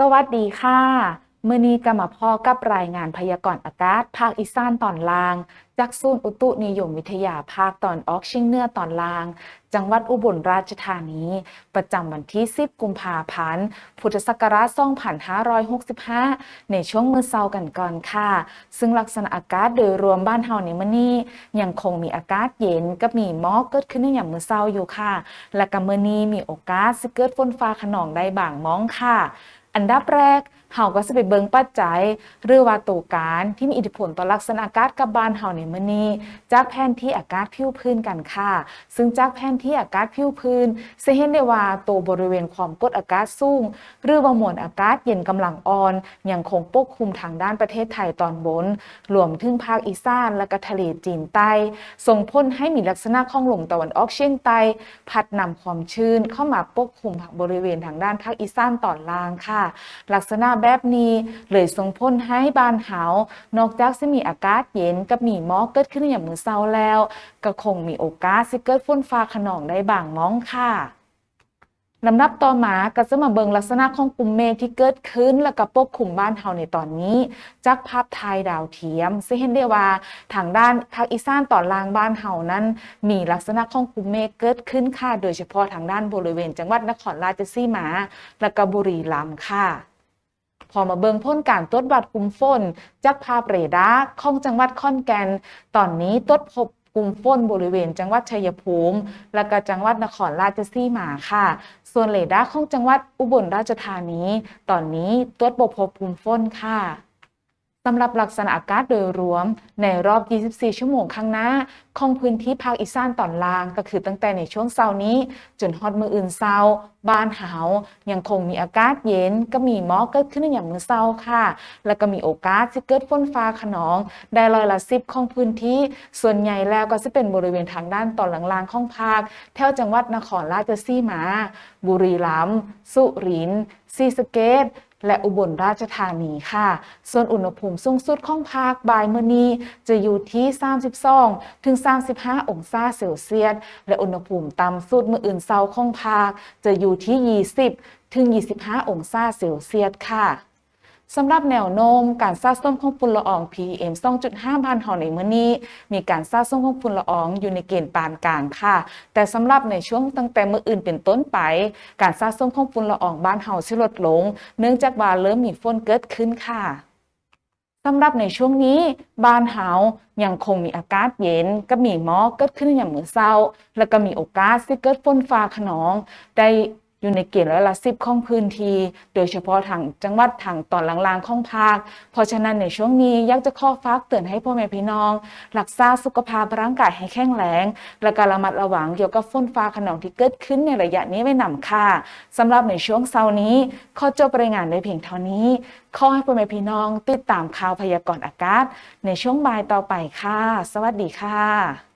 สวัสดีค่ะมือนี้ก็มาพ่อกับรายงานพยากรณ์อากาศ ภาคอีสานตอนล่าง จากศูนย์อุตุนิยมวิทยาภาคตอนออกเฉียงเหนือตอนล่าง จังหวัดอุบลราชธานี ประจำวันที่ 10 กุมภาพันธ์ พุทธศักราช 2565 ในช่วงมือเช้ากันก่อนค่ะ ซึ่งลักษณะอากาศโดยรวมบ้านเฮาในมื้อนี้ยังคงมีอากาศเย็นกับมีหมอกเกิดขึ้นในยามมื้อเช้าอยู่ค่ะ และก็มื้อนี้มีโอกาสสเกิดฝนฟ้าขนองได้บางมองค่ะ อันดับแรกเฮาก็จะไปเบิงปัจจัยหรือว่าตัวการที่มีอิทธิพลต่อลักษณะอากาศกับบ้านเฮาในมื้อนี้ จากแผนที่อากาศผิวพื้นกันค่ะ ซึ่งจากแผนที่อากาศผิวพื้นจะเห็นได้ว่าตัวบริเวณความกดอากาศสูงหรือว่ามวลอากาศเย็นกำลังอ่อนยังคงปกคลุมทางด้านประเทศไทยตอนบน รวมถึงภาคอีสานและก็ทะเลจีนใต้ ส่งผลให้มีลักษณะของลมตะวันออกเฉียงใต้พัดนำความชื้นเข้ามาปกคลุมบริเวณทางด้านภาคอีสานตอนล่างค่ะ ลักษณะแบบแบบนี้เลยส่งผลให้บ้านเฮานอกจากจะมีอากาศเย็นกับมีหมอกเกิดขึ้นในยามมื้อเช้าแล้ว ก็คงมีโอกาสสิเกิดฝนฟ้าขนองได้บางม้องค่ะลำดับต่อมาก็จะมาเบิงลักษณะของกลุ่มเมฆที่เกิดขึ้น และก็ปกคลุมบ้านเฮาในตอนนี้ จากภาพถ่ายดาวเทียมจะเห็นได้ว่าทางด้านภาคอีสานตอนล่างบ้านเฮานั้น มีลักษณะของกลุ่มเมฆเกิดขึ้นค่ะ โดยเฉพาะทางด้านบริเวณ จังหวัดนครราชสีมา และก็บุรีรัมย์ค่ะ พอมาเบิงพ้นการตรวจวัดกลุ่มฝนจากภาพเรดาร์ของจังหวัดขอนแก่น ตอนนี้ตรวจพบกลุ่มฝนบริเวณ จังหวัดชัยภูมิ และก็จังหวัดนครราชสีมาค่ะ ส่วนเรดาร์ของจังหวัดอุบลราชธานี ตอนนี้ตรวจพบกลุ่มฝนค่ะ สำหรับลักษณะอากาศโดยรวม ในรอบ 24 ชั่วโมงข้างหน้า ของพื้นที่ภาคอีสานตอนล่าง ก็คือตั้งแต่ในช่วงเช้านี้ จนฮอดมืออื่นเช้า บ้านเฮายังคงมีอากาศเย็น ก็มีหมอกเกิดขึ้นในยามมื้อเช้าค่ะ แล้วก็มีโอกาสที่เกิดฝนฟ้าขนอง ได้ร้อยละสิบของพื้นที่ ส่วนใหญ่แล้วก็จะเป็นบริเวณทางด้านตอนล่างๆของภาค แถวจังหวัดนครราชสีมา บุรีรัมย์ สุรินทร์ศรีสะเกษ และอุบลราชธานีค่ะ ส่วนอุณหภูมิสูงสุดของภาคบ่ายมื้อนี้จะอยู่ที่ 32 ถึง 35 องศาเซลเซียส และอุณหภูมิต่ำสุดมื้ออื่นเช้าของภาคจะอยู่ที่ 20 ถึง 25 องศาเซลเซียสค่ะ สำหรับแนวโน้มการสะสมของฝุ่นละออง PM 2.5บ้านเฮาในมื้อนี้ มีการสะสมของฝุ่นละอองอยู่ในเกณฑ์ปานกลางค่ะ แต่สำหรับในช่วงตั้งแต่มื้ออื่นเป็นต้นไป การสะสมของฝุ่นละอองบ้านเฮาสิลดลง เนื่องจากว่าเริ่มมีฝนเกิดขึ้นค่ะสำหรับในช่วงนี้บ้านเฮายังคงมีอากาศเย็นก็มีหมอกเกิดขึ้นอย่างเหมื้อเช้า แล้วก็มีโอกาสที่เกิดฝนฟ้าขนอง ได้ อยู่ในเกณฑ์ร้อยละสิบของพื้นที่ โดยเฉพาะทางจังหวัดทางตอนล่างๆของภาค เพราะฉะนั้นในช่วงนี้อยากจะข้อฝากเตือนให้พ่อแม่พี่น้องรักษาสุขภาพร่างกายให้แข็งแรงและการระมัดระวังเกี่ยวกับฝนฟ้าขนองที่เกิดขึ้นในระยะนี้ไว้นำค่ะสำหรับในช่วงเช้านี้ข้อจบรายงานในเพียงเท่านี้ขอให้พ่อแม่พี่น้องติดตามข่าวพยากรณ์อากาศ ในช่วงบ่ายต่อไปค่ะ สวัสดีค่ะ